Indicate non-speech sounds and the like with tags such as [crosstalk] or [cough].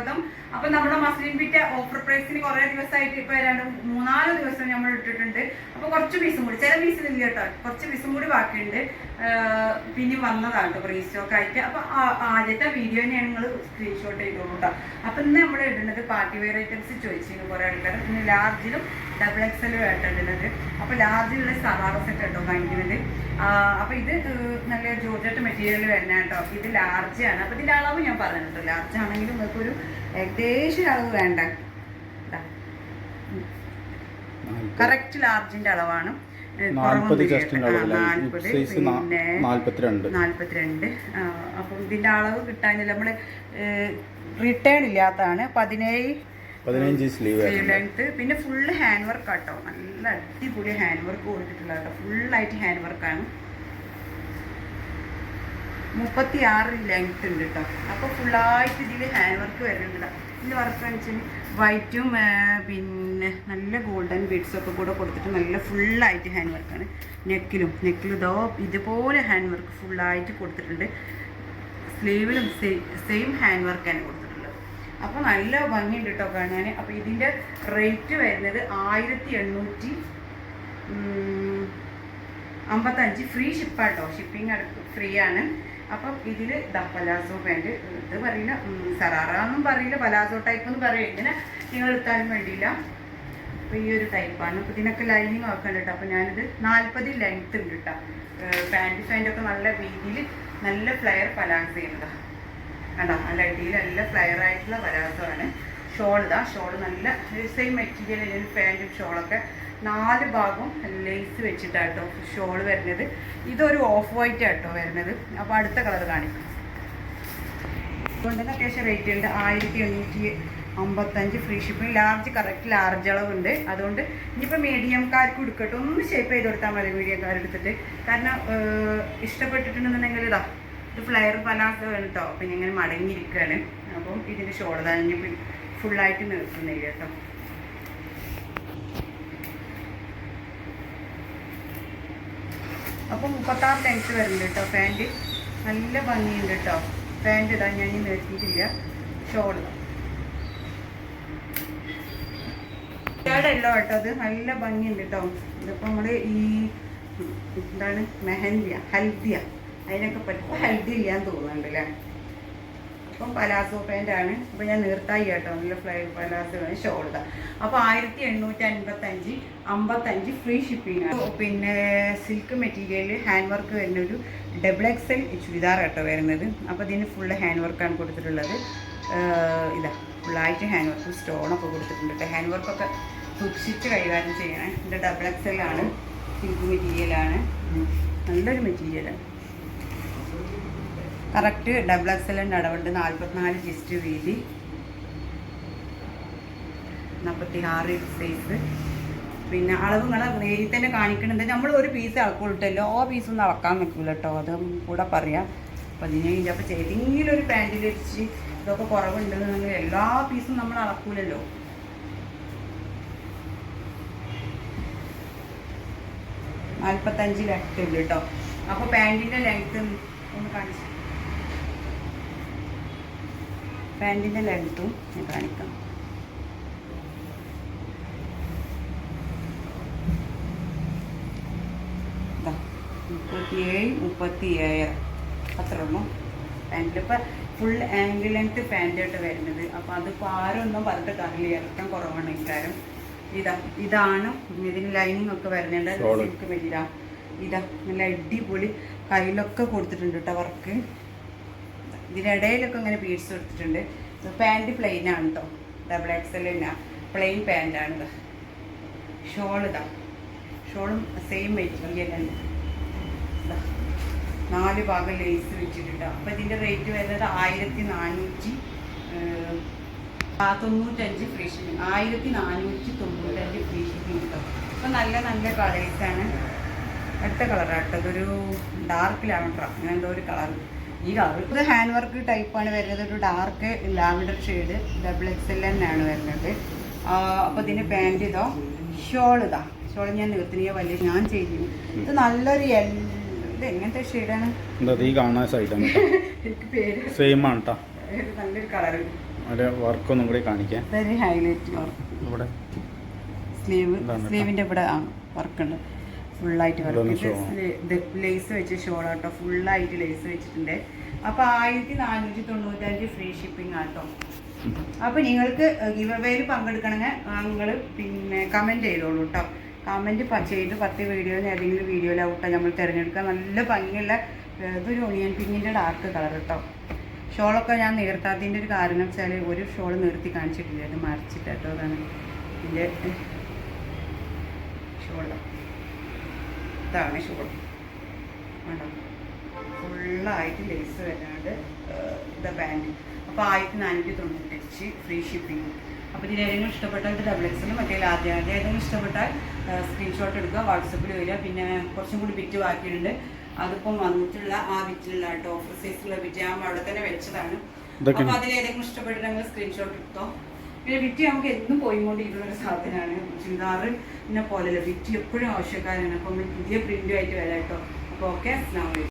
സ്വാഗതം. അപ്പൊ നമ്മുടെ മസ്ലിൻ പിറ്റ ഓഫർ പ്രൈസിന് കുറെ ദിവസമായിട്ട് ഇപ്പൊ രണ്ട് മൂന്നാൽ ദിവസം നമ്മൾ ഇട്ടിട്ടുണ്ട്. അപ്പൊ കുറച്ച് പീസും കൂടി ചില പീസിൽ ഇല്ല കേട്ടോ. കുറച്ച് പീസും കൂടി ബാക്കിയുണ്ട്. പിന്നെ വന്നതാണ് കേട്ടോ പ്രീ സ്റ്റോക്ക് ആയിട്ട്. അപ്പൊ ആദ്യത്തെ വീഡിയോ ഞാൻ നിങ്ങൾ സ്ക്രീൻഷോട്ട് ചെയ്തോളൂ കേട്ടോ അപ്പൊ ഇന്ന് നമ്മൾ ഇടുന്നത് പാർട്ടി വെയർ ഐറ്റംസ് ചോദിച്ചിരുന്നു കുറെ ആൾക്കാർ പിന്നെ ലാർജിലും ഡബിൾ എക്സലും ആയിട്ടാണ് ഇടുന്നത്. അപ്പൊ ലാർജിലുള്ള സറാറ സെറ്റ് കേട്ടോ കാണിക്കുന്നത് ആഹ് അപ്പൊ ഇത് നല്ല ജോർജറ്റ് മെറ്റീരിയൽ വരുന്ന കേട്ടോ. ഇത് ലാർജ് ആണ്. അപ്പൊ ഇതിന്റെ അളവ് ഞാൻ പറഞ്ഞു കേട്ടോ ലാർജ് ആണെങ്കിലും നിങ്ങൾക്ക് ഒരു ഏകദേശം അളവ് വേണ്ട. കറക്റ്റ് ലാർജിന്റെ അളവാണ്. നാൽപ്പത് പിന്നെ നാൽപ്പത്തിരണ്ട് അപ്പം ഇതിന്റെ അളവ് കിട്ടാൻ നമ്മൾ റിട്ടേൺ ഇല്ലാത്തതാണ്. പതിനേഴ് പതിനഞ്ച് സ്ലീവ് ലെങ്ത് പിന്നെ ഫുള്ള് ഹാൻഡ് വർക്ക് കേട്ടോ നല്ല അടിപൊളി ഹാൻഡ് വർക്ക് കൊടുത്തിട്ടുള്ള കേട്ടോ ഫുള്ളായിട്ട് ഹാൻഡ് വർക്കാണ് മുപ്പത്തി ആറ് ലെങ്ത് ഉണ്ട് കേട്ടോ അപ്പോൾ ഫുള്ളായിട്ട് ഇതിൽ ഹാൻഡ് വർക്ക് വരുന്നുണ്ട് ഇതിൽ വർക്ക് വെച്ചാൽ വൈറ്റും പിന്നെ നല്ല ഗോൾഡൻ ബീഡ്സ് ഒക്കെ കൂടെ കൊടുത്തിട്ട് നല്ല ഫുള്ളായിട്ട് ഹാൻഡ് വർക്കാണ് നെക്കിലും നെക്കിലും ഇതോ ഇതുപോലെ ഹാൻഡ് വർക്ക് ഫുള്ളായിട്ട് കൊടുത്തിട്ടുണ്ട്. സ്ലീവിലും സെയിം ഹാൻഡ് വർക്ക് വർക്കാണ് കൊടുത്തിട്ടുള്ളത്. അപ്പോൾ നല്ല ഭംഗിയുണ്ട് കേട്ടോ കാണാൻ അപ്പോൾ ഇതിന്റെ റേറ്റ് വരുന്നത് ആയിരത്തി എണ്ണൂറ്റി അമ്പത്തഞ്ച്. ഫ്രീ ഷിപ്പാട്ടോ ഷിപ്പിംഗ് ഫ്രീ ആണ്. അപ്പം ഇതിൽ ദ പലാസോ പാന്റ് ഇത് പറയില്ല. ഉം, സറാറ എന്നും പറയില്ല. പലാസോ ടൈപ്പ് എന്ന് പറയും ഇങ്ങനെ നിങ്ങൾ എടുത്താലും വേണ്ടിയില്ല. അപ്പോൾ ഈ ഒരു ടൈപ്പാണ് അപ്പോൾ ഇതിനൊക്കെ ലൈനിങ് ഉണ്ട് കേട്ടോ. അപ്പോൾ ഞാനിത് നാൽപ്പത് ലെങ്ത്ത് ഉണ്ട് കേട്ടോ. പാന്റ് പാന്റൊക്കെ നല്ല വീതിയിൽ നല്ല ഫ്ലയർ പലാസ ചെയ്യുന്നതാണ് കണ്ടോ? നല്ല അടിയിൽ നല്ല ഫ്ലെയർ ആയിട്ടുള്ള പലാസമാണ് ഷോൾ ഇതാ. ഷോൾ നല്ല സെയിം മെറ്റീരിയൽ പാന്റും ഷോളൊക്കെ നാല് ഭാഗം ലേസ് വെച്ചിട്ടാട്ടോ ഷോൾ വരുന്നത്. ഇതൊരു ഓഫ് വൈറ്റ് ആട്ടോ വരുന്നത്. അപ്പോൾ അടുത്ത കളർ കാണിക്കും. അതുകൊണ്ട് തന്നെ അത്യാവശ്യം റേറ്റ് ഉണ്ട്. ആയിരത്തി എണ്ണൂറ്റി അമ്പത്തഞ്ച് free shipping large correct large അളവുണ്ട്. അതുകൊണ്ട് ഇനിയിപ്പോൾ മീഡിയംകാർക്ക് എടുക്കട്ടെ ഒന്ന് ഷേപ്പ് ചെയ്ത് കൊടുത്താൽ മതി മീഡിയംകാർ എടുത്തിട്ട് കാരണം ഇഷ്ടപ്പെട്ടിട്ടുണ്ടെന്നുണ്ടെങ്കിൽ ഇതാ ഇത് ഫ്ലെയർ പലാസ് കേട്ടോ പിന്നെ ഇങ്ങനെ മടങ്ങിയിരിക്കുകയാണ് അപ്പം ഇതിന്റെ ഷോൾ തന്നെ ഫുള്ളായിട്ട് നിർത്തുന്നില്ല കേട്ടോ അപ്പം മുപ്പത്താറ് ലെങ്ത് വരുന്നുണ്ട് കേട്ടോ പാന്റ് നല്ല ഭംഗിയുണ്ട് കേട്ടോ പാന്റ് ഇതാ ഞാൻ ഇനി നിർത്തിയിട്ടില്ല. ഷോൾ. ഷേഡല്ലോ കേട്ടോ അത്. നല്ല ഭംഗിയുണ്ട് കേട്ടോ ഇതിപ്പോൾ നമ്മൾ ഈ എന്താണ്? മെഹന്തിയ ഹൽദിയ. അതിനൊക്കെ പറ്റുമ്പോൾ ഹൽദി ഇല്ലാന്ന് തോന്നുന്നുണ്ട് അല്ലേ അപ്പം പലാസോ പാന്റ് ആണ് അപ്പോൾ ഞാൻ നീർത്തായി കേട്ടോ. നല്ല ഫ്ലൈ പലാസോ ഷോൾ ഇതാ അപ്പോൾ ആയിരത്തി എണ്ണൂറ്റി അൻപത്തഞ്ച് അമ്പത്തഞ്ച് ഫ്രീ ഷിപ്പിംഗ് ആണ്. പിന്നെ സിൽക്ക് മെറ്റീരിയൽ ഹാൻഡ് വർക്ക് വരുന്ന ഒരു ഡബിൾ എക്സൽ ചുരിദാർ കേട്ടോ വരുന്നത്. അപ്പോൾ ഇതിന് ഫുള്ള് ഹാൻഡ് വർക്കാണ് കൊടുത്തിട്ടുള്ളത്. ഇതാ ഫുള്ളായിട്ട് ഹാൻഡ് വർക്ക് സ്റ്റോണൊക്കെ കൊടുത്തിട്ടുണ്ട് കേട്ടോ. ഹാൻഡ് വർക്കൊക്കെ സൂക്ഷിച്ച് കൈകാര്യം ചെയ്യണം. ഇതിന്റെ ഡബിൾ എക്സൽ ആണ്. സിൽക്ക് മെറ്റീരിയലാണ് നല്ലൊരു മെറ്റീരിയലാണ് കറക്റ്റ് ഡബിൾ എക്സലിന്റെ അടവുണ്ട്. നാൽപ്പത്തിനാല് ജിസ്റ്റ് വീതി. നാൽപ്പത്തി ആറ് സൈസ് പിന്നെ അളവ് നിങ്ങളെ നേരിൽ തന്നെ കാണിക്കണത് നമ്മൾ ഒരു പീസ് അളക്കുള്ളൂ ആ പീസൊന്നും അളക്കാൻ നിൽക്കില്ല കേട്ടോ അത് കൂടെ പറയാം. അപ്പം പതിനേഴ് അപ്പോൾ ഏതെങ്കിലും ഒരു പാന്റിൽ വെച്ച് ഇതൊക്കെ കുറവുണ്ടെന്നുണ്ടെങ്കിൽ എല്ലാ പീസും നമ്മൾ അളക്കൂലല്ലോ. നാൽപ്പത്തഞ്ച് ലെങ്ത്ത് ഉണ്ട് കേട്ടോ അപ്പോൾ പാന്റിന്റെ ലെങ്ത് ഒന്ന് കാണിച്ചു പാന്റിന്റെ ലെങ്ത്തും ഞാൻ കാണിക്കാം. മുപ്പത്തിയേഴ് മുപ്പത്തി ഏഴ് അത്ര ഉള്ളൂ പാന്റിലിപ്പോൾ ഫുൾ ആംഗിൾ ലെങ്ത് പാന്റായിട്ട് വരുന്നത്. അപ്പോൾ അതിപ്പോൾ ആരും ഒന്നും പറഞ്ഞിട്ട് കാര്യമില്ല. ഇറക്കം കുറവാണ് ഇക്കാരം ഇതാ ഇതാണ്. ഇതിന് ലൈനിങ് ഒക്കെ വരുന്നുണ്ട്. സിൽക്ക് മെറ്റീരിയൽ ഇതാ നല്ല അടിപൊളി കയ്യിലൊക്കെ കൊടുത്തിട്ടുണ്ട് കേട്ടോ വർക്ക് ഇതിനിടയിലൊക്കെ ഇങ്ങനെ ബീഡ്സ് കൊടുത്തിട്ടുണ്ട് പാന്റ് പ്ലെയിൻ ആണ് കേട്ടോ ഡബിൾ എക്സ് എൽ തന്നെ പ്ലെയിൻ പാന്റാണ് ഇത്. ഷോൾ ഇതാ. ഷോളും സെയിം മെറ്റീരിയൽ തന്നെ നാല് ഭാഗം ലേസ് വെച്ചിട്ടുണ്ട്. അപ്പോൾ ഇതിന്റെ റേറ്റ് വരുന്നത് ആയിരത്തി നാനൂറ്റി തൊണ്ണൂറ്റഞ്ച് ഫ്രീ ഷിപ്പിംഗ് ആയിരത്തി നാനൂറ്റി തൊണ്ണൂറ്റഞ്ച് ഫ്രീ ഷിപ്പിംഗ് കിട്ടും അപ്പോൾ നല്ല നല്ല കളേഴ്സാണ് അടുത്ത കളറാട്ടോ അതൊരു ഡാർക്ക് ലാവൻഡർ അങ്ങനെ എന്തോ ഒരു കളർ ഈ കളർ. ഇത് ഹാൻഡ് വർക്ക് ടൈപ്പാണ് വരുന്നത്. ഒരു dark lavender shade double X L ആണ് വരുന്നത്. അപ്പോൾ ഇതിന്റെ പാന്റ് ഇതോ? ഷോൾ ഇതാ. ഷോൾ ഞാൻ നിർത്തിയ വലിയ ഞാൻ ചെയ്തു ഇത് നല്ലൊരു എൽ ഇത് എങ്ങനത്തെ ഷെയ്ഡാണ് [laughs] എനിക്ക് പേര് സെയിം ആണ് കേട്ടോ ഒരു നല്ലൊരു കളർ വർക്കൊന്നും കൂടി കാണിക്കാം വെരി ഹൈലൈറ്റ് വർക്ക് ഇവിടെ. സ്ലീവ് സ്ലീവിന്റെ സ്ലീവിന്റെ ഇവിടെ ആ വർക്കുണ്ട് ഫുള്ളായിട്ട് വർക്ക് ലേസ് വെച്ച് ഷോളാട്ടോ ഫുള്ളായിട്ട് ലേസ് വെച്ചിട്ടുണ്ട്. അപ്പോൾ ആയിരത്തി നാനൂറ്റി തൊണ്ണൂറ്റഞ്ച് ഫ്രീ ഷിപ്പിംഗ് ആട്ടോ അപ്പോൾ നിങ്ങൾക്ക് ഗിവർവേയിൽ പങ്കെടുക്കണമെങ്കിൽ നിങ്ങൾ പിന്നെ കമന്റ് ചെയ്തോളൂ കേട്ടോ. കമന്റ് ചെയ്ത് പത്ത് വീഡിയോ ഏതെങ്കിലും വീഡിയോയിലാവട്ടെ നമ്മൾ തിരഞ്ഞെടുക്കുക. നല്ല ഭംഗിയുള്ള ഒരു ഇതൊരു ഒണിയൻ പിങ്ങിന്റെ ഡാർക്ക് കളർ കേട്ടോ. ഷോളൊക്കെ ഞാൻ നിർത്താത്തതിന്റെ ഒരു കാരണം വെച്ചാൽ ഒരു ഷോൾ നിർത്തി കാണിച്ചിട്ടില്ല. അത് മറിച്ചിട്ട് കേട്ടോ അതാണ്. ഇതിന്റെ ഷോൾ ഇതാണ് ഷോൾ ആണോ ഫുള്ളായിട്ട് ലേസ് വരാണ്ട് ദ പാന്റ് അപ്പോൾ ആയിരത്തി നാനൂറ്റി തൊണ്ണൂറ്റഞ്ച് ഫ്രീ ഷിപ്പിംഗ്. അപ്പോൾ ഇതിൽ ഏതെങ്കിലും ഇഷ്ടപ്പെട്ടാൽ ഇത് ഡബിൾ എക്സിലും മറ്റേ ആദ്യം ആദ്യം ഏതെങ്കിലും ഇഷ്ടപ്പെട്ടാൽ സ്ക്രീൻഷോട്ട് എടുക്കുക വാട്സപ്പിൽ വരിക. പിന്നെ കുറച്ചും കൂടി ബിറ്റ് ബാക്കിയുണ്ട് അതിപ്പം വന്നിട്ടുള്ള ആ ബിറ്റിലുള്ള കേട്ടോ ഓഫർ സൈസിലുള്ള ബിറ്റ് ഞാൻ അവിടെ തന്നെ വെച്ചതാണ്. അപ്പോൾ അതിൽ ഏതെങ്കിലും ഇഷ്ടപ്പെട്ടിട്ടുണ്ടെങ്കിൽ സ്ക്രീൻഷോട്ട് എടുത്തോ. പിന്നെ വിറ്റി നമുക്ക് എന്നും പോയിക്കൊണ്ടിരിക്കുന്ന ഒരു സാധനമാണ് ചുരിദാറ് പിന്നെ പോലെയല്ല വിറ്റി എപ്പോഴും ആവശ്യക്കാരാണ്. അപ്പോൾ നമ്മൾ പുതിയ പ്രിന്റുമായിട്ട് വരാം കേട്ടോ. അപ്പോൾ ഓക്കെ വലൈക്കും